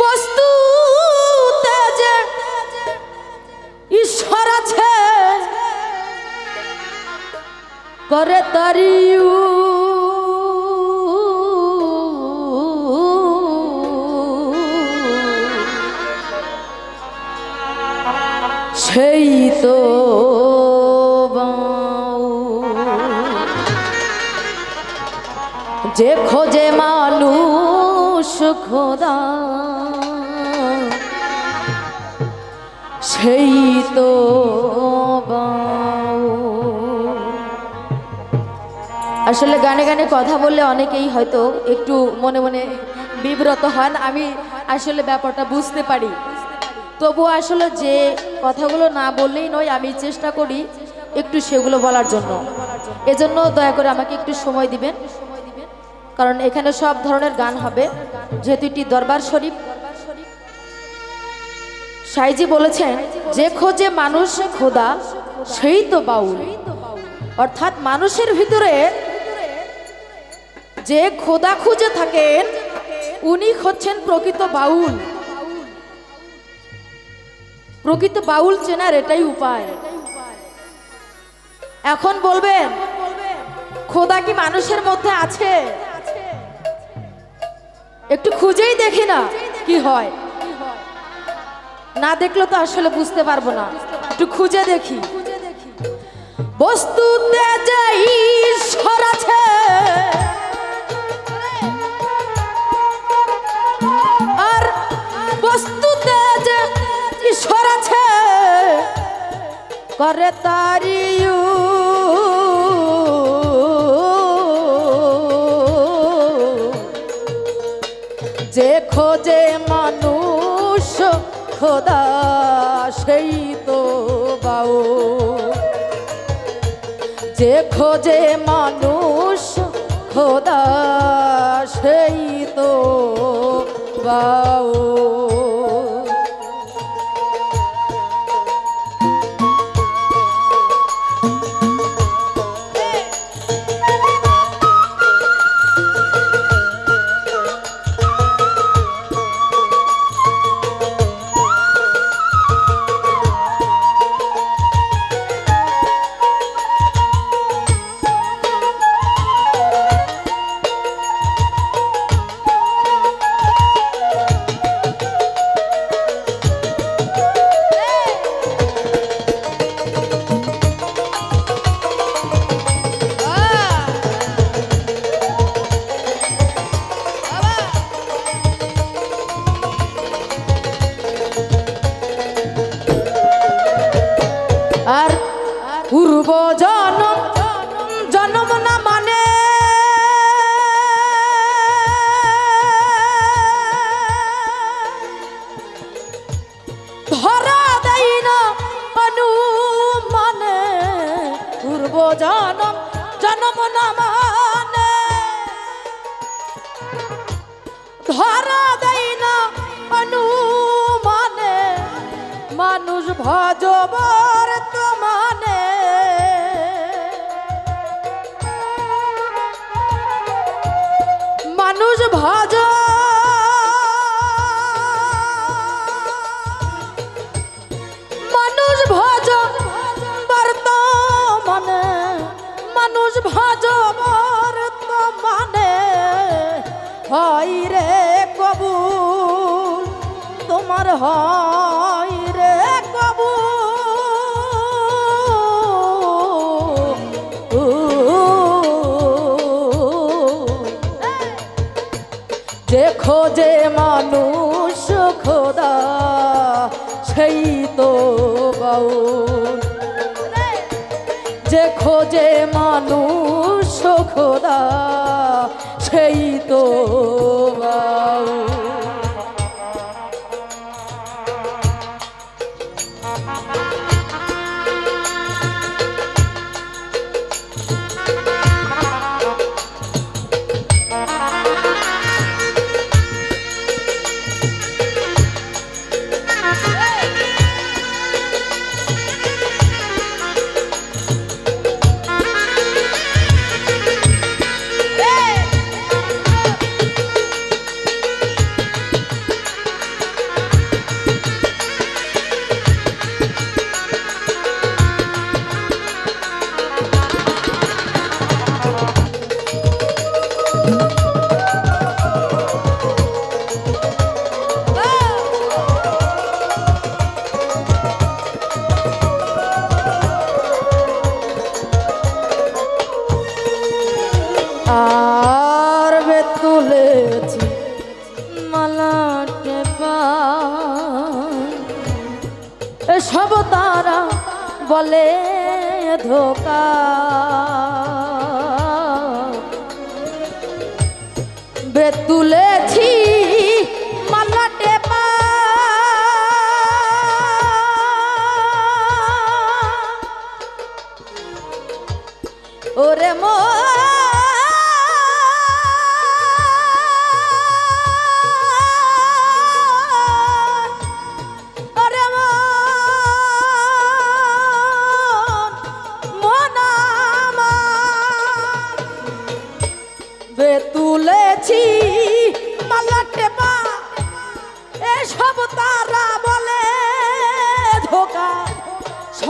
বস্তু যে ঈশ্বর আছে করে তারিউ সেই তো। যে খোঁজে মানুষ খোদা। সেই তো আসলে গানে গানে কথা বললে অনেকেই হয়তো একটু মনে মনে বিব্রত হন, আমি আসলে ব্যাপারটা বুঝতে পারি। তবু আসলে যে কথাগুলো না বললেই নয়, আমি চেষ্টা করি একটু সেগুলো বলার জন্য। এজন্য দয়া করে আমাকে একটু সময় দিবেন। কারণ এখানে সব ধরনের গান হবে। যেহেতু এটি দরবার শরীফ, সাইজি বলেছেন, যে খোঁজে মানুষ খোদা, সেই তো বাউল। অর্থাৎ মানুষের ভিতরে যে খোদা খুঁজে থাকেন, উনি হচ্ছেন প্রকৃত বাউল। প্রকৃত বাউল চেনার এটাই উপায়। এখন বলবেন, খোদা কি মানুষের মধ্যে আছে? একটু খুঁজেই দেখি না কি হয়। না দেখলে তো আসলে বুঝতে পারব না। একটু খুঁজে দেখি। বস্তুতে যে ঈশ্বর আছে, আর বস্তুতে যে ঈশ্বর আছে, করে তারিউ খোঁজে মানুষ খোদা সেই তো বাউ যে খোঁজে মানুষ খোদা সেই তো বাউ পূর্ব জনম জনম না মানে? ধরা দেয় না অনু মানে পূর্ব জনম জনম না মানে? ধরা দেয় না অনু মানে মানুষ ভজবর ভজ মানুষ ভজ বর্তমানে হয় রে কবু তোমার হয় যে মানুষ খোদা সেই তো বাউল। যে খোঁজে মানুষ খোদা সেই তো বাউল। আর বে তুলেছি এসব তারা বলে ধোকা।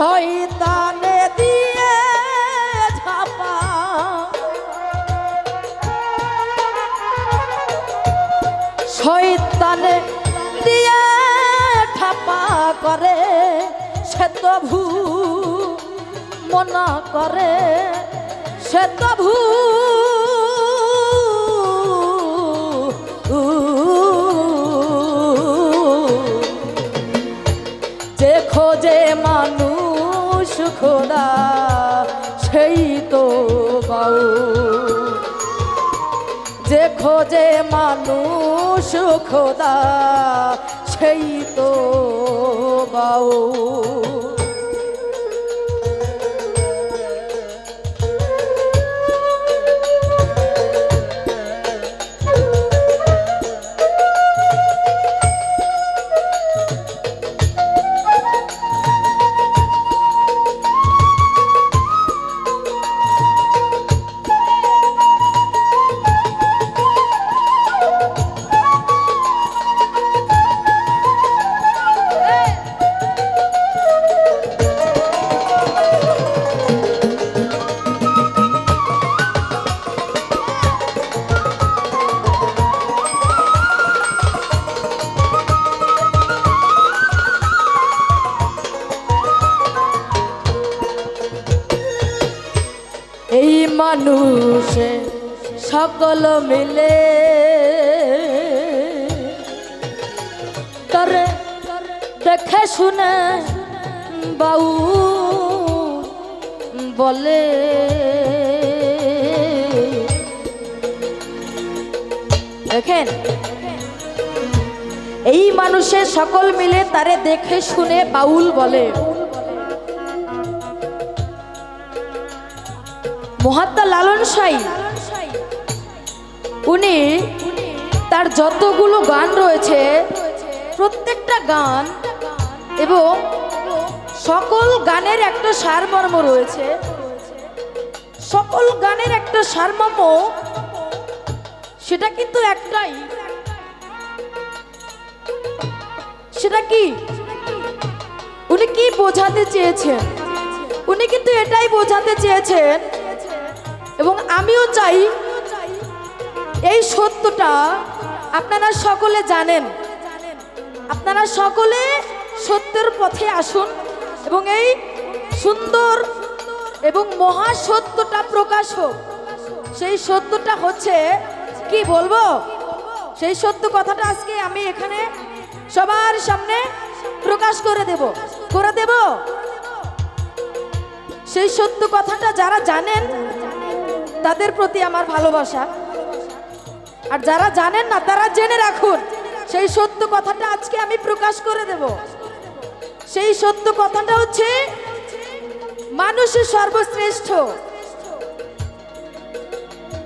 শয়তানে দিয়ে ঝাপা। শয়তানে দিয়ে ঠাপা করে, সে তো ভূ মনা করে, সে তো ভূ খোঁজে মানুষ খোদা সেই তো বাউ। যে খোঁজে মানুষ খোদা সেই তো বাউ। মানুষে সকল মিলে। তরে, দেখে শুনে বাউ বলে। দেখেন, এই মানুষের সকল মিলে তারে দেখে শুনে বাউল বলে। মহাত্মা লালন সাই। উনি তার যতগুলো গান রয়েছে, প্রত্যেকটা গান এবং সকল গানের একটা সারমর্ম রয়েছে। সকল গানের একটা সারমর্ম, সেটা কিন্তু একটাই। সেটা কি? উনি কি বোঝাতে চেয়েছেন? উনি কিন্তু এটাই বোঝাতে চেয়েছেন এবং আমিও চাই এই সত্যটা আপনারা সকলে জানেন। আপনারা সকলে সত্যের পথে আসুন এবং এই সুন্দর এবং মহা সত্যটা প্রকাশ হোক। সেই সত্যটা হচ্ছে, কি বলব? সেই সত্য কথাটা আজকে আমি এখানে সবার সামনে প্রকাশ করে দেব। করে দেব? সেই সত্য কথাটা যারা জানেন তাদের প্রতি আমার ভালোবাসা। আর যারা জানেন না, তারা জেনে রাখুন, সেই সত্য কথাটা আজকে আমি প্রকাশ করে দেব। সেই সত্য কথাটা হচ্ছে, মানুষের সর্বশ্রেষ্ঠ।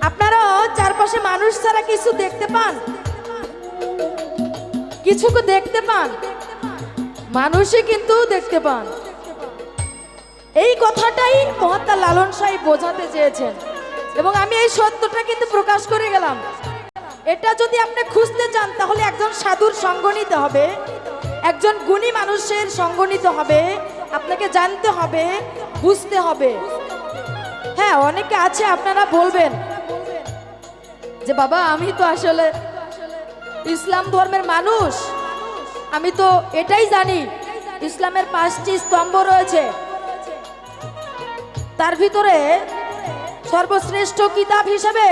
আপনারাও চারপাশে মানুষ ছাড়া কিছু দেখতে পান? কিছু দেখতে পান? মানুষই কিন্তু দেখতে পান। এই কথাটাই মহাত্মা লালন সাহেব বোঝাতে চেয়েছেন। এবং আমি এই সত্যটা কিন্তু প্রকাশ করে গেলাম। এটা যদি আপনি খুঁজতে চান, তাহলে একজন সাধুর সঙ্গ নিতে হবে। একজন গুণী মানুষের সঙ্গ নিতে হবে। আপনাকে জানতে হবে, বুঝতে হবে। হ্যাঁ অনেকে আছে, আপনারা বলবেন যে, বাবা, আমি তো আসলে ইসলাম ধর্মের মানুষ। আমি তো এটাই জানি, ইসলামের পাঁচটি স্তম্ভ রয়েছে। তার ভিতরে সর্বশ্রেষ্ঠ কিতাব হিসেবে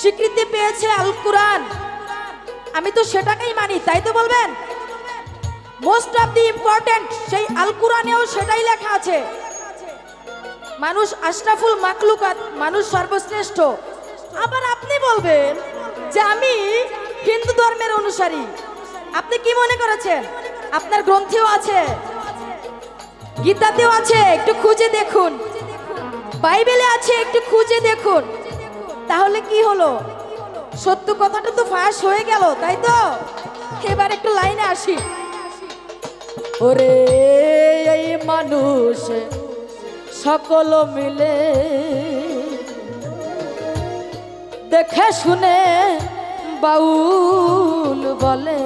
স্বীকৃতি পেয়েছে আল কুরআন। আমি তো সেটাকেই মানি, তাই তো বলবেন? মোস্ট অফ দি ইম্পর্টেন্ট সেই আল কোরআনেও সেটাই লেখা আছে। মানুষ আশরাফুল মাকলুকাত মানুষ সর্বশ্রেষ্ঠ। আবার আপনি বলবেন যে আমি হিন্দু ধর্মের অনুসারী। আপনি কি মনে করেছেন? আপনার গ্রন্থেও আছে। গীতাতেও আছে, একটু খুঁজে দেখুন। বাইবেলে আছে, একটু খুঁজে দেখুন। তাহলে কি হলো? সত্য কথাটা তো ফাঁস হয়ে গেল, তাই তো? এবার একটু লাইনে আসি। ওরে, এই মানুষ, সকল মিলে দেখে শুনে বাউল বলে,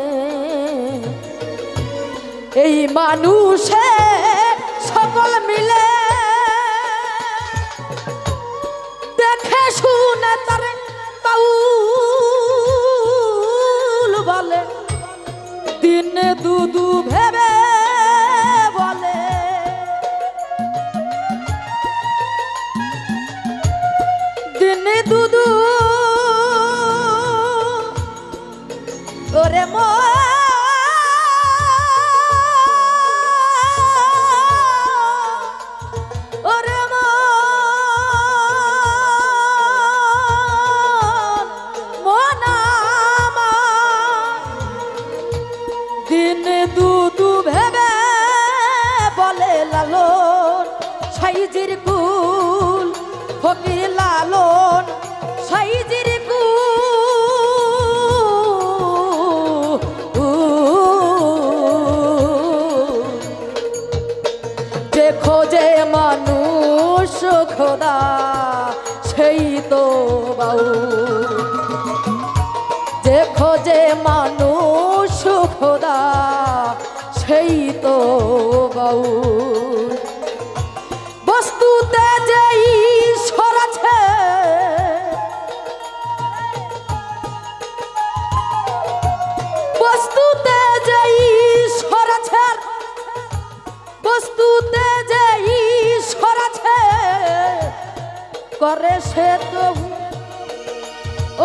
এই মানুষে সকল মিলে শুনে তার বলে দিনে দুদু ফকির লালন, সাইজির কুল যে খোঁজে মানুষ খোদা, সেই তো বাউ যে খোঁজে মানুষ খোদা, সেই তো বাউ করে সে তো,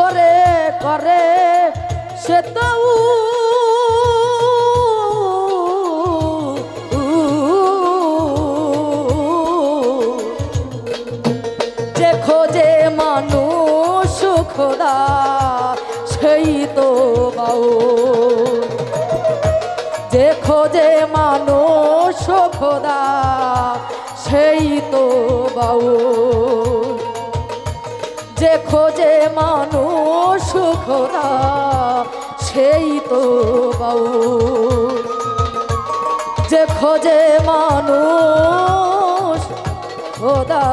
ওরে করে সে তো, যে খোঁজে মানুষ খোদা, সেই তো বাউ যে মানুষ খোদা, সেই তো বাউ খোঁজে মানুষ খোদা সেই তো বাউ যে খোঁজে মানুষ খোদা